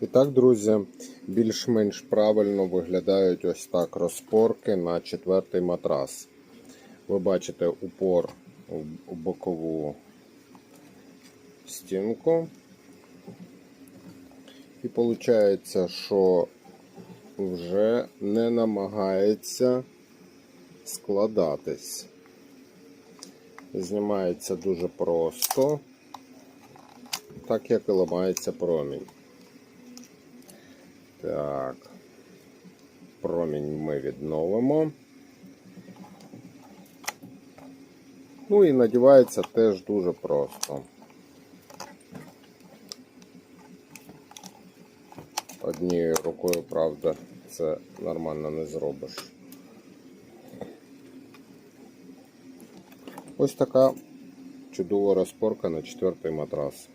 І так, друзі, більш-менш правильно виглядають ось так розпорки на четвертий матрас. Ви бачите упор у бокову стінку. І виходить, що вже не намагається складатись. Знімається дуже просто, так як і ламається промінь. Так, промінь ми відновимо. Ну і надівається теж дуже просто. Однією рукою, правда, це нормально не зробиш. Ось така чудова розпорка на четвертий матрас.